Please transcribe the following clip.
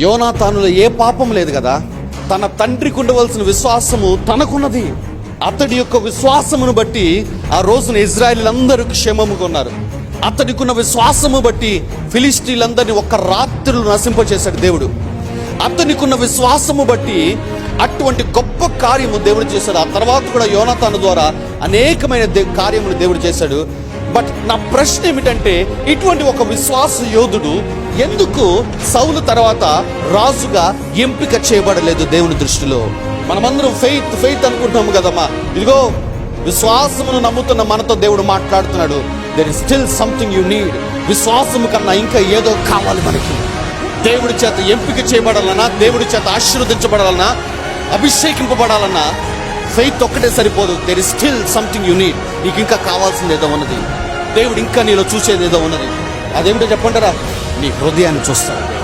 యోనాతానులో ఏ పాపం లేదు కదా? తన తండ్రికి ఉండవలసిన విశ్వాసము తనకున్నది. అతడి యొక్క విశ్వాసమును బట్టి ఆ రోజున ఇజ్రాయిలందరూ క్షేమముగా ఉన్నారు అతడికున్న విశ్వాసము బట్టి ఫిలిస్టీలందరినీ ఒక్క రాత్రులు నశింపచేశాడు దేవుడు. అతనికున్న విశ్వాసము బట్టి అటువంటి గొప్ప కార్యము దేవుడు చేశాడు. ఆ తర్వాత కూడా యోనతాను ద్వారా అనేకమైన కార్యములు దేవుడు చేశాడు. బట్ నా ప్రశ్న ఏమిటంటే ఇటువంటి ఒక విశ్వాస యోధుడు ఎందుకు సౌలు తర్వాత రాజుగా ఎంపిక చేయబడలేదు దేవుని దృష్టిలో? మనమందరం ఫెయిత్ ఫెయిత్ అనుకుంటున్నాము కదమ్మా. ఇదిగో విశ్వాసమును నమ్ముతున్న మనతో దేవుడు మాట్లాడుతున్నాడు. There is still something you need విశ్వాసము కన్నా ఇంకా ఏదో కావాలి మనకి. దేవుడి చేత ఎంపిక చేయబడాలన్నా దేవుడి చేత ఆశీర్వదించబడాలన్నా అభిషేకింపబడాలన్నా ఫెయిత్ ఒక్కటే సరిపోదు. There is still something you need నీకు ఇంకా కావాల్సింది ఏదో ఉన్నది. దేవుడు ఇంకా నీలో చూసేది ఏదో ఉన్నది. అదేమిటో చెప్పంటారా? నీ హృదయాన్ని చూస్తాడు.